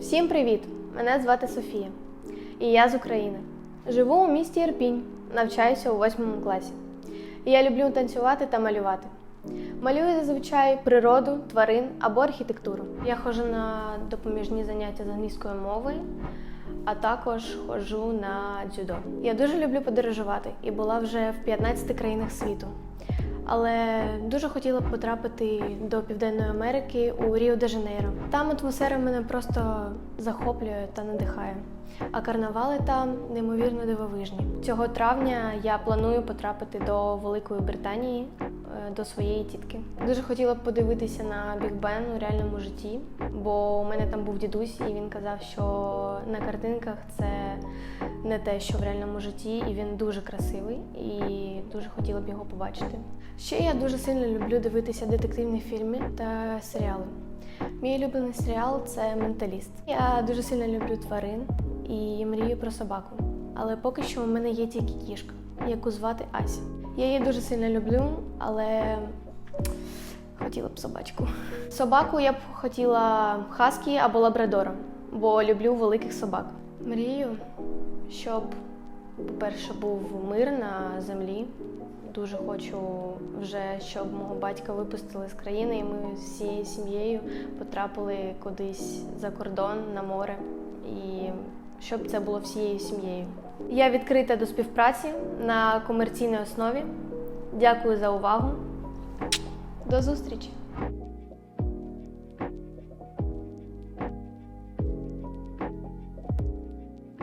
Всім привіт! Мене звати Софія, і я з України. Живу у місті Ірпінь, навчаюся у восьмому класі. Я люблю танцювати та малювати. Малюю зазвичай природу, тварин або архітектуру. Я ходжу на допоміжні заняття з англійської мови, а також ходжу на дзюдо. Я дуже люблю подорожувати і була вже в 15 країнах світу. Але дуже хотіла б потрапити до Південної Америки у Ріо де Жанейро. Там атмосфера мене просто захоплює та надихає. А карнавали там неймовірно дивовижні. Цього травня я планую потрапити до Великої Британії до своєї тітки. Дуже хотіла б подивитися на Біг Бен у реальному житті, бо у мене там був дідусь, і він казав, що на картинках це не те, що в реальному житті, і він дуже красивий, і дуже хотіла б його побачити. Ще я дуже сильно люблю дивитися детективні фільми та серіали. Мій улюблений серіал це Менталіст. Я дуже сильно люблю тварин і мрію про собаку. Але поки що у мене є тільки кішка, яку звати Ася. Я її дуже сильно люблю, але хотіла б собачку. Собаку я б хотіла хаскі або лабрадора, бо люблю великих собак. Мрію, щоб, по-перше, був мир на землі. Дуже хочу вже, щоб мого батька випустили з країни, і ми з всією сім'єю потрапили кудись за кордон на море, і щоб це було всією сім'єю. Я відкрита до співпраці на комерційній основі. Дякую за увагу. До зустрічі!